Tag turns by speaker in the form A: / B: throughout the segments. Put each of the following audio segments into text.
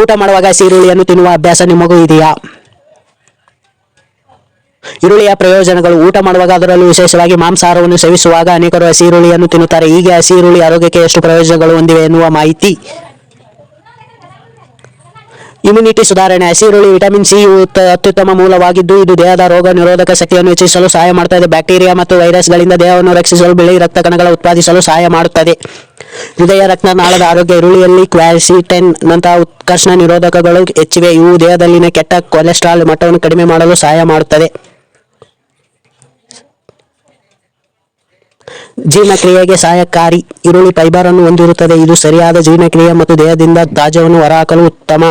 A: ಊಟ ಮಾಡುವಾಗ ಸೀರುಳಿಯನ್ನು ತಿನ್ನುವ ಅಭ್ಯಾಸ ನಿಮಗೂ ಇದೆಯಾ? ಈರುಳ್ಳಿಯ ಪ್ರಯೋಜನಗಳು. ಊಟ ಮಾಡುವಾಗ ಅದರಲ್ಲೂ ವಿಶೇಷವಾಗಿ ಮಾಂಸಾಹಾರವನ್ನು ಸೇವಿಸುವಾಗ ಅನೇಕರು ಹಸಿ ಈರುಳ್ಳಿಯನ್ನು ತಿನ್ನುತ್ತಾರೆ. ಹೀಗೆ ಹಸಿ ಈರುಳ್ಳಿ ಆರೋಗ್ಯಕ್ಕೆ ಎಷ್ಟು ಪ್ರಯೋಜನಗಳು ಹೊಂದಿವೆ ಎನ್ನುವ ಮಾಹಿತಿ ಇಮ್ಯುನಿಟಿ ಸುಧಾರಣೆ, ಹಸಿರುಳ್ಳಿ ವಿಟಮಿನ್ ಸಿ ಅತ್ಯುತ್ತಮ ಮೂಲವಾಗಿದ್ದು, ಇದು ದೇಹದ ರೋಗ ನಿರೋಧಕ ಶಕ್ತಿಯನ್ನು ಹೆಚ್ಚಿಸಲು ಸಹಾಯ ಮಾಡುತ್ತದೆ ಬ್ಯಾಕ್ಟೀರಿಯಾ ಮತ್ತು ವೈರಸ್ಗಳಿಂದ ದೇಹವನ್ನು ರಕ್ಷಿಸಲು ಬಿಳಿ ರಕ್ತ ಕಣಗಳ ಉತ್ಪಾದಿಸಲು ಸಹಾಯ ಮಾಡುತ್ತದೆ. ಹೃದಯ ರಕ್ತನಾಳದ ಆರೋಗ್ಯ, ಈರುಳ್ಳಿಯಲ್ಲಿ ಕ್ವಾಸಿಟೆನ್ ನಂತಹ ಉತ್ಕರ್ಷಣ ನಿರೋಧಕಗಳು ಹೆಚ್ಚಿವೆ. ಇವು ದೇಹದಲ್ಲಿನ ಕೆಟ್ಟ ಕೊಲೆಸ್ಟ್ರಾಲ್ ಮಟ್ಟವನ್ನು ಕಡಿಮೆ ಮಾಡಲು ಸಹಾಯ ಮಾಡುತ್ತದೆ. ಜೀರ್ಣಕ್ರಿಯೆಗೆ ಸಹಾಯಕಾರಿ ಈರುಳ್ಳಿ ಫೈಬರ್ ಅನ್ನು ಹೊಂದಿರುತ್ತದೆ. ಇದು ಸರಿಯಾದ ಜೀರ್ಣಕ್ರಿಯೆ ಮತ್ತು ದೇಹದಿಂದ ತಾಜವನ್ನು ಹೊರಹಾಕಲು ಉತ್ತಮ.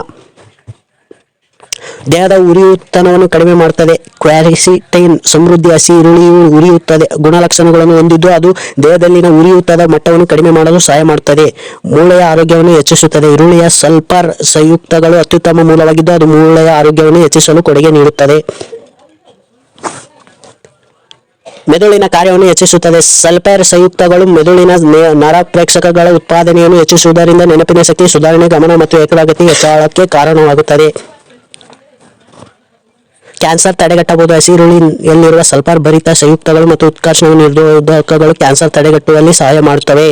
A: ದೇಹದ ಉರಿಯುತ್ತನವನ್ನು ಕಡಿಮೆ ಮಾಡುತ್ತದೆ ಕ್ವಾರಿಸಿಟೈನ್ ಸಮೃದ್ಧಿ ಹಸಿ ಈರುಳ್ಳಿಯು ಉರಿಯುತ್ತದೆ. ಗುಣಲಕ್ಷಣಗಳನ್ನು ಹೊಂದಿದ್ದು ಅದು ದೇಹದಲ್ಲಿನ ಉರಿಯುತ್ತದ ಮಟ್ಟವನ್ನು ಕಡಿಮೆ ಮಾಡಲು ಸಹಾಯ ಮಾಡುತ್ತದೆ ಮೂಳೆಯ ಆರೋಗ್ಯವನ್ನು ಹೆಚ್ಚಿಸುತ್ತದೆ. ಈರುಳ್ಳಿಯ ಸಲ್ಫರ್ ಸಂಯುಕ್ತಗಳು ಅತ್ಯುತ್ತಮ ಮೂಲವಾಗಿದ್ದು ಅದು ಮೂಳೆಯ ಆರೋಗ್ಯವನ್ನು ಹೆಚ್ಚಿಸಲು ಕೊಡುಗೆ ನೀಡುತ್ತದೆ. ಮೆದುಳಿನ ಕಾರ್ಯವನ್ನು ಹೆಚ್ಚಿಸುತ್ತದೆ. ಸಲ್ಫೈರ್ ಸಂಯುಕ್ತಗಳು ಮೆದುಳಿನ ನರ ಪ್ರೇಕ್ಷಕಗಳ ಉತ್ಪಾದನೆಯನ್ನು ಹೆಚ್ಚಿಸುವುದರಿಂದ ನೆನಪಿನ ಶಕ್ತಿ ಸುಧಾರಣೆ, ಗಮನ ಮತ್ತು ಏಕಾಗ್ರತೆ ಹೆಚ್ಚಳಕ್ಕೆ ಕಾರಣವಾಗುತ್ತದೆ. ಕ್ಯಾನ್ಸರ್ ತಡೆಗಟ್ಟಬಹುದು. ಹಸಿರುಳಿಯಲ್ಲಿರುವ ಸಲ್ಫರ್ ಭರಿತ ಸಂಯುಕ್ತಗಳು ಮತ್ತು ಉತ್ಕರ್ಷಣ ನಿರೋಧಕಗಳು ಕ್ಯಾನ್ಸರ್ ತಡೆಗಟ್ಟುವಲ್ಲಿ ಸಹಾಯ ಮಾಡುತ್ತವೆ.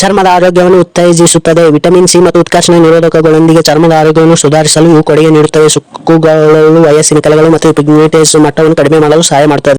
A: ಚರ್ಮದ ಆರೋಗ್ಯವನ್ನು ಉತ್ತೇಜಿಸುತ್ತದೆ. ವಿಟಮಿನ್ ಸಿ ಮತ್ತು ಉತ್ಕರ್ಷಣ ನಿರೋಧಕಗಳೊಂದಿಗೆ ಚರ್ಮದ ಆರೋಗ್ಯವನ್ನು ಸುಧಾರಿಸಲು ಇವು ಕೊಡುಗೆ ನೀಡುತ್ತವೆ. ಸುಕ್ಕುಗಳು, ವಯಸ್ಸಿನ ಕಲೆಗಳು ಮತ್ತು ಪಿಗ್ಮೆಂಟೇಸ್ ಮಟ್ಟವನ್ನು ಕಡಿಮೆ ಮಾಡಲು ಸಹಾಯ ಮಾಡುತ್ತದೆ